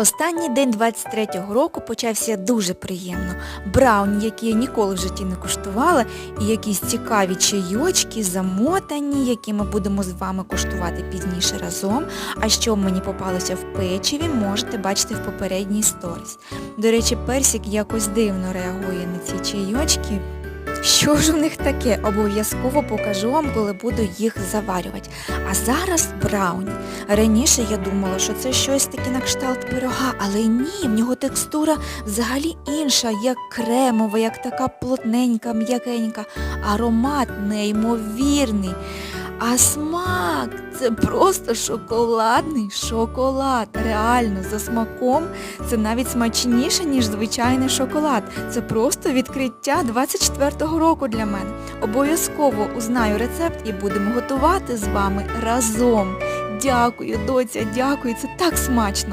Останній день 23-го року почався дуже приємно. Брауні, які я ніколи в житті не куштувала, і якісь цікаві чайочки, замотані, які ми будемо з вами куштувати пізніше разом. А що мені попалося в печиві, можете бачити в попередній сторіс. До речі, персик якось дивно реагує на ці чайочки. Що ж у них таке? Обов'язково покажу вам, коли буду їх заварювати. А зараз брауні. Раніше я думала, що це щось таке на кшталт пирога, але ні, в нього текстура взагалі інша, як кремова, як така плотненька, м'якенька. Аромат неймовірний. А смак це просто шоколадний шоколад. Реально, за смаком це навіть смачніше, ніж звичайний шоколад. Це просто відкриття 24-го року для мене. Обов'язково узнаю рецепт і будемо готувати з вами разом. Дякую, доця, дякую, це так смачно.